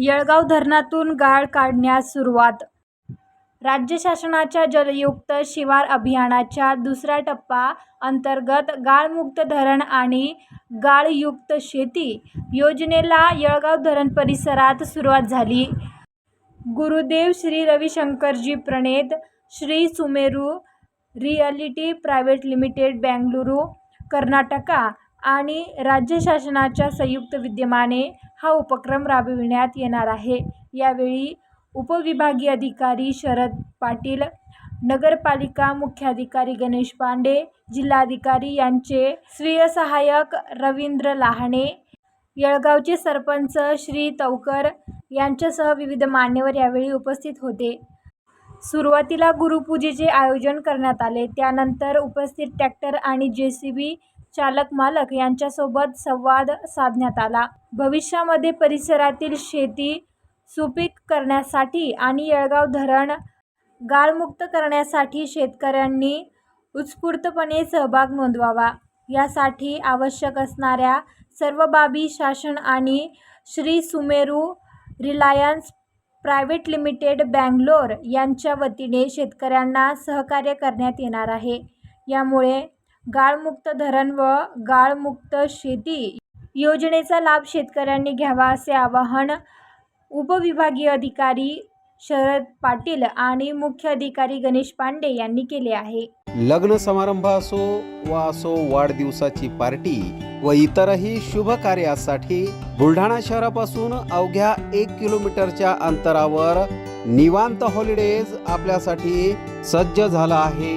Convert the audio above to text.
येळगाव धरणातून गाळ काढण्यास सुरुवात. राज्य शासनाच्या जलयुक्त शिवार अभियानाच्या दुसरा टप्पा अंतर्गत गाळमुक्त धरण आणि गाळयुक्त शेती योजनेला येळगाव धरण परिसरात सुरुवात झाली. Gurudev Shri Ravishankarji प्रणेत Shri Sumeru realty private limited Bengaluru Karnataka आणि राज्य शासनाच्या संयुक्त विद्यमाने हा उपक्रम राबविण्यात येणार आहे. यावेळी उपविभागीय अधिकारी शरद पाटील नगरपालिका मुख्याधिकारी गणेश पांडे जिल्हाधिकारी यांचे स्वीय सहाय्यक रवींद्र लहाणे येळगावचे सरपंच श्री तवकर यांच्यासह विविध मान्यवर यावेळी उपस्थित होते. सुरुवातीला गुरुपूजेचे आयोजन करण्यात आले. त्यानंतर उपस्थित ट्रॅक्टर आणि जे सी बी चालक मालक यांच्यासोबत संवाद साधण्यात आला. भविष्यामध्ये परिसरातील शेती सुपीक करण्यासाठी आणि येळगाव धरण गाळमुक्त करण्यासाठी शेतकऱ्यांनी उत्स्फूर्तपणे सहभाग नोंदवावा. यासाठी आवश्यक असणाऱ्या सर्व बाबी शासन आणि Shri Sumeru reliance private limited Bangalore यांच्या वतीने शेतकऱ्यांना सहकार्य करण्यात येणार आहे. यामुळे गाळमुक्त धरण व गाळमुक्त शेती योजनेचा लाभ शेतकऱ्यांनी घ्यावा असे आवाहन उपविभागीय अधिकारी शरद पाटील आणि मुख्य अधिकारी गणेश पांडे यांनी केले आहे. लग्न समारंभ असो वा असो वाढदिवसाची पार्टी व इतरही शुभ कार्यासाठी बुलढाणा शहरापासून अवघ्या एक किलोमीटरच्या अंतरावर निवांत हॉलिडेज आपल्यासाठी सज्ज झाला आहे.